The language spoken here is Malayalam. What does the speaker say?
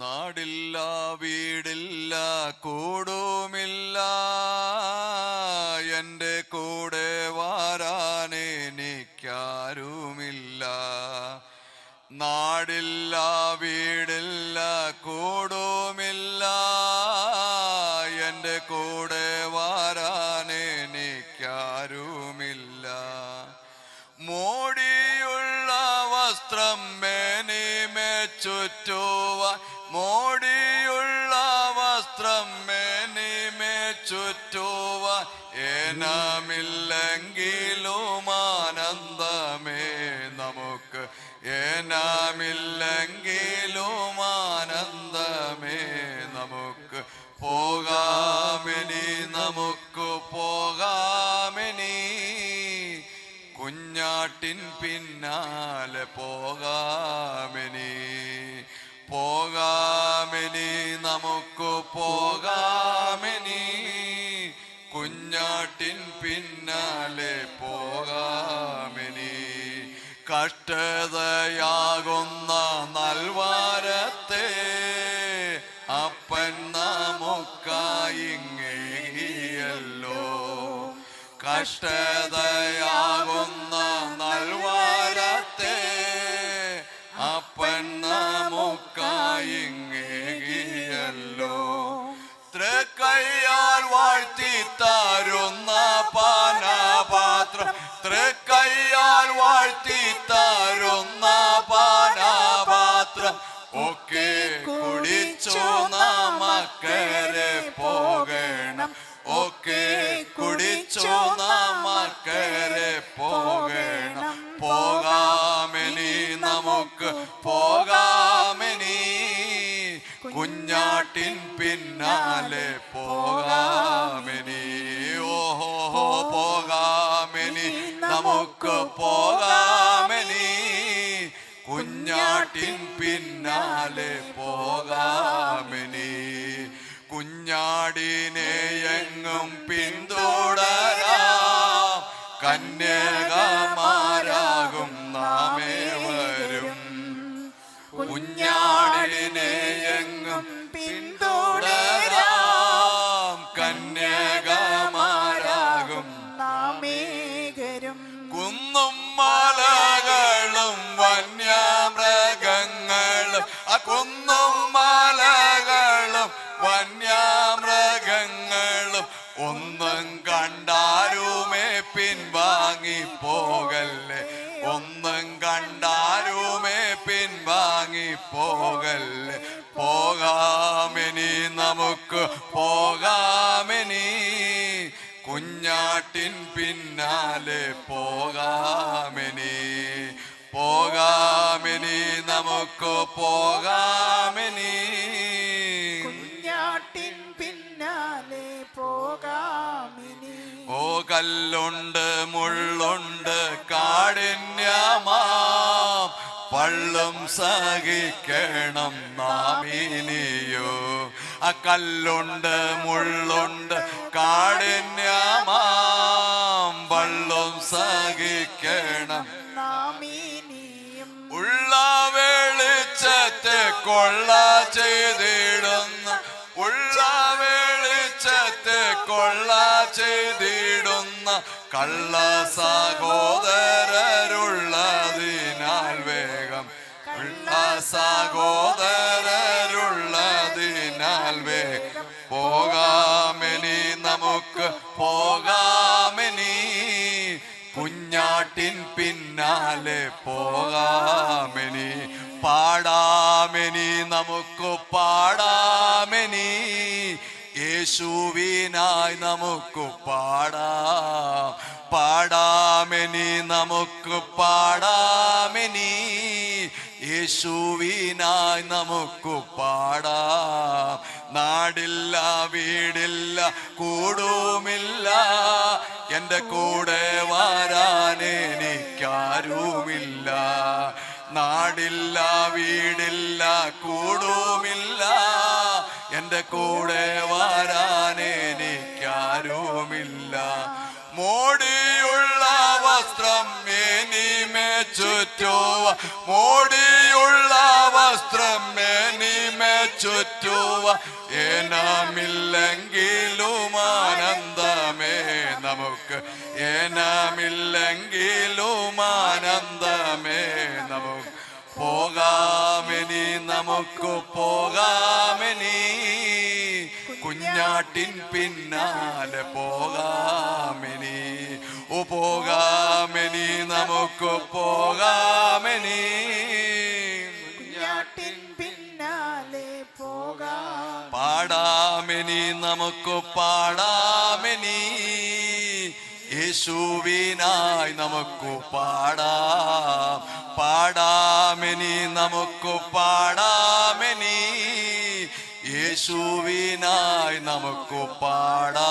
നാടില്ല വീടില്ല കൂടുമില്ല. എന്റെ കൂടെ വാരാനെനിക്കാരുമില്ല നാടില്ല വീടില്ല കൂടുമില്ല. എന്റെ കൂടെ വാരാനെനിക്കാരുമില്ല മോടിയുള്ള വസ്ത്രം മേനിമേ ചുറ്റുവാൻ മോടിയുള്ള വസ്ത്രം മേനിമേ ചുറ്റുവാൻ ഏനാമില്ലെങ്കിലും ആനന്ദമേ നമുക്ക്. ഏനാമില്ലെങ്കിലും ആനന്ദമേ നമുക്ക്. പോകാമിനി നമുക്ക് പോകാമിനി. കുഞ്ഞാട്ടിൻ പിന്നാലെ പോകാമെനി. പോകാമെനി നമുക്ക് പോകാമിനി. കുഞ്ഞാട്ടിൻ പിന്നാലെ പോകാമിനി. കഷ്ടതയാകുന്ന നൽവാരത്തെ അപ്പൻ നമുക്കായിങ്ങേയല്ലോ കഷ്ടതയാകുന്ന നമുക്കായിങ്ങേകിയല്ലോ. തൃക്കയ്യാൽ വാഴ്ത്തി തരുന്ന കുഞ്ഞാട്ടിൻ പിന്നാലെ പോകാമെനി. ഓഹോ പോകാമെനി. നമുക്ക് പോകാമെനി. കുഞ്ഞാട്ടിൻ പിന്നാലെ പോകാമെനി. കുഞ്ഞാടിനെ എങ്ങും പിന്തുടരാം. കന്യകമാരാകും പോകല്ലേ പോകാമെനി നമുക്ക് പോകാമെനി. കുഞ്ഞാട്ടിൻ പിന്നാലെ പോകാമെനി. പോകാമെനി നമുക്ക് പോകാമെനി. കുഞ്ഞാട്ടിൻ പിന്നാലെ പോകാമിനി. ഓ കല്ലുണ്ട് മുള്ളുണ്ട് കാഠിന്യമാം പള്ളും സഹിക്കണം നാമിനിയോ. ആ കല്ലുണ്ട് മുള്ളുണ്ട് കാഠിന്യമാം വള്ളും സഹിക്കണം. ഉള്ള വെളിച്ചത്തെ കൊള്ള ചെയ്തിടുന്ന ഉള്ള വെളിച്ചത്തെ കൊള്ള ചെയ്തിടുന്ന കള്ള ഉള്ള സഹോദരരുള്ളതിനാൽ വേ പോകാമെനി നമുക്ക് പോകാമെനി. കുഞ്ഞാട്ടിൻ പിന്നാലെ പോകാമെനി. പാടാമെനി നമുക്ക് പാടാമെനി. യേശുവിനായി നമുക്ക് പാടാം. പാടാമെനി നമുക്ക് പാടാമെനി. യേശുവിനായി നമുക്ക് പാടാം. നാടില്ല വീടില്ല കൂടുമില്ല. എന്റെ കൂടെ വരാൻ എനിക്കാരുമില്ല. നാടില്ല വീടില്ല കൂടുമില്ല. എന്റെ കൂടെ ചുറ്റുവ മോടിയുള്ള വസ്ത്രം മേനിമേ ചുറ്റുവ. ഏനാമില്ലെങ്കിലും ആനന്ദമേ നമുക്ക്. ഏനാമില്ലെങ്കിലും ആനന്ദമേ നമുക്ക്. പോകാമെനി നമുക്ക് പോകാമെനി. കുഞ്ഞാട്ടിൻ പിന്നാലെ പോകാമെനി നമുക്ക് പോകാമെനി കുഞ്ഞാട്ടിൻ പിന്നാലെ പോകാം. പാടാമെനി നമുക്ക് പാടാമെനി യേശുവിനായി നമുക്ക് പാടാം. പാടാമെനി നമുക്ക് പാടാമെനി യേശുവിനായി നമുക്ക് പാടാം.